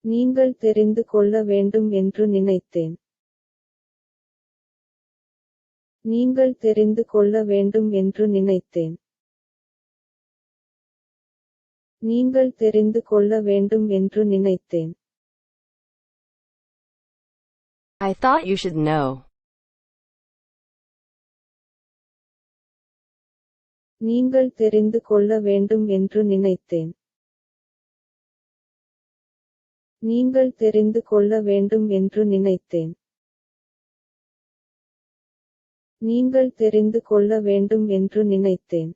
நீங்கள் தெரிந்து கொள்ள வேண்டும் என்று நினைத்தேன். நீங்கள் தெரிந்து கொள்ள வேண்டும் என்று நினைத்தேன். நீங்கள் தெரிந்து கொள்ள வேண்டும் என்று நினைத்தேன். I thought you should know. நீங்கள் தெரிந்து கொள்ள வேண்டும் என்று நினைத்தேன். நீங்கள் தெரிந்து கொள்ள வேண்டும் என்று நினைத்தேன் நீங்கள் தெரிந்து கொள்ள வேண்டும் என்று நினைத்தேன்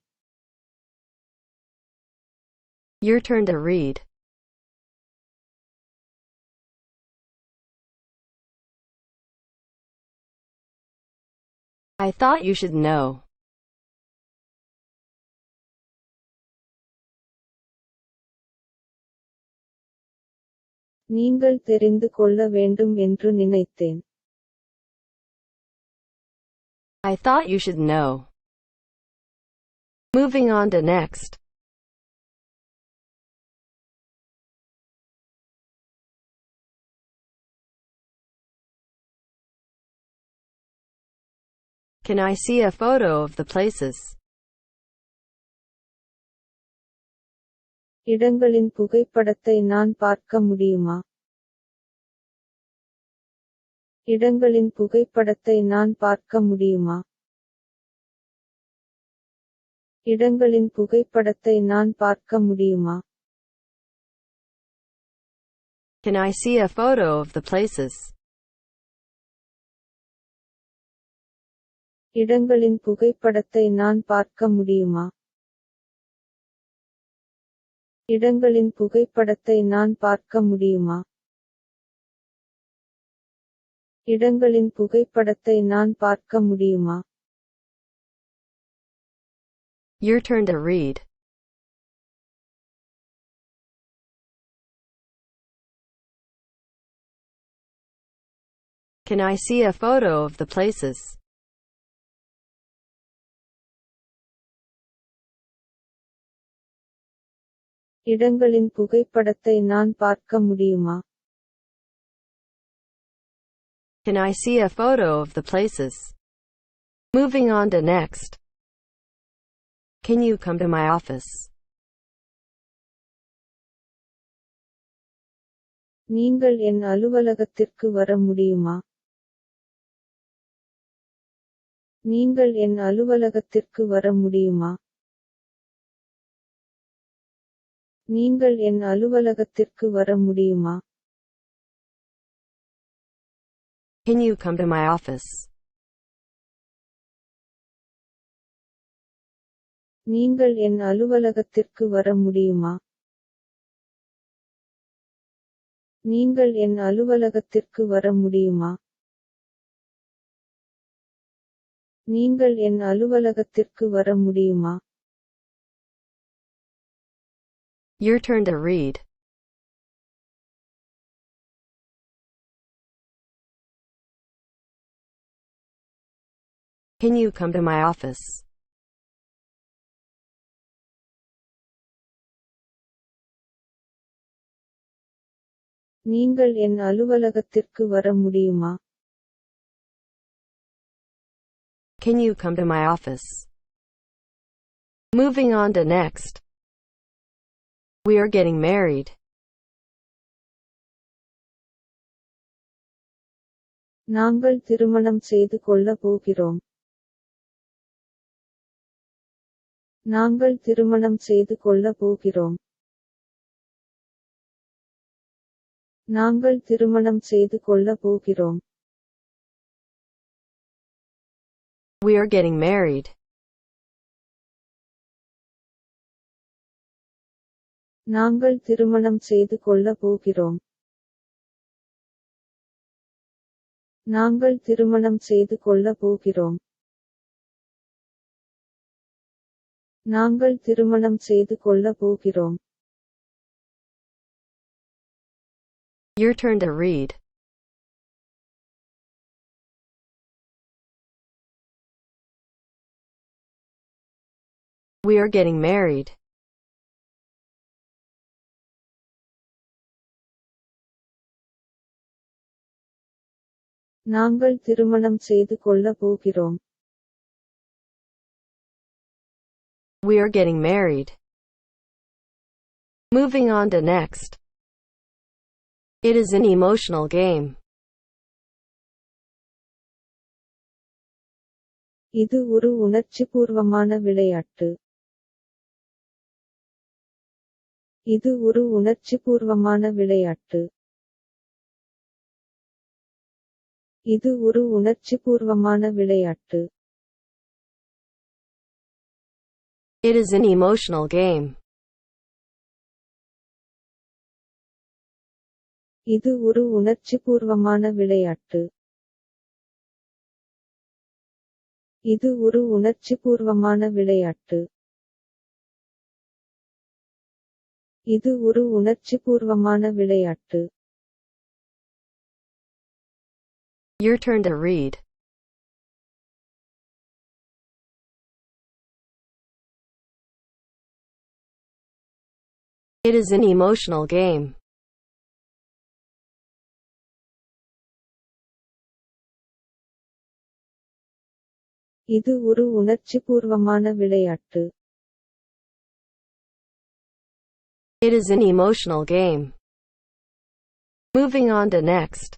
Your turn to read. I thought you should know. நீங்கள் தெரிந்து கொள்ள வேண்டும் என்று நினைத்தேன் I thought you should know. Moving on to next. Can I see a photo of the places? இடங்களின் புகைப்படத்தை நான் பார்க்க முடியுமா? இடங்களின் புகைப்படத்தை நான் பார்க்க முடியுமா? இடங்களின் புகைப்படத்தை நான் பார்க்க முடியுமா? Can I see a photo of the places? இடங்களின் புகைப்படத்தை நான் பார்க்க முடியுமா? இடங்களின் புகைப்படத்தை நான் பார்க்க முடியுமா இடங்களின் புகைப்படத்தை நான் பார்க்க முடியுமா Your turn to read. Can I see a photo of the places? இடங்களின் புகைப்படத்தை நான் பார்க்க முடியுமா Can I see a photo of the places? Moving on to next. Can you come to my office? நீங்கள் என் அலுவலகத்திற்கு வர முடியுமா நீங்கள் என் அலுவலகத்திற்கு வர முடியுமா நீங்கள் என் அலுவலகத்திற்கு வர முடியுமா? Can you come to my office? நீங்கள் என் அலுவலகத்திற்கு வர முடியுமா? நீங்கள் என் அலுவலகத்திற்கு வர முடியுமா? நீங்கள் என் அலுவலகத்திற்கு வர முடியுமா? Your turn to read. Can you come to my office? நீங்கள் என் அலுவலகத்திற்கு வர முடியுமா Can you come to my office? Moving on to next. We are getting married. நாங்கள் திருமணம் செய்து கொள்ள போகிறோம் நாங்கள் திருமணம் செய்து கொள்ள போகிறோம் நாங்கள் திருமணம் செய்து கொள்ள போகிறோம் We are getting married. நாங்கள் திருமணம் செய்து கொள்ள போகிறோம் நாங்கள் திருமணம் செய்து கொள்ள போகிறோம் நாங்கள் திருமணம் செய்து கொள்ள போகிறோம் Your turn to read. We are getting married. நாங்கள் திருமணம் செய்து கொள்ள போகிறோம் We are getting married. Moving on to next. It is an emotional game. இது ஒரு உணர்ச்சிபூர்வமான விளையாட்டு இது ஒரு உணர்ச்சிபூர்வமான விளையாட்டு இது ஒரு உணர்ச்சிபூர்வமான விளையாட்டு. It is an emotional game. இது ஒரு உணர்ச்சிபூர்வமான விளையாட்டு. இது ஒரு உணர்ச்சிபூர்வமான விளையாட்டு. இது ஒரு உணர்ச்சிபூர்வமான விளையாட்டு. Your turn to read. It is an emotional game. இது ஒரு உணர்ச்சிபூர்வமான விளையாட்டு It is an emotional game. Moving on to next.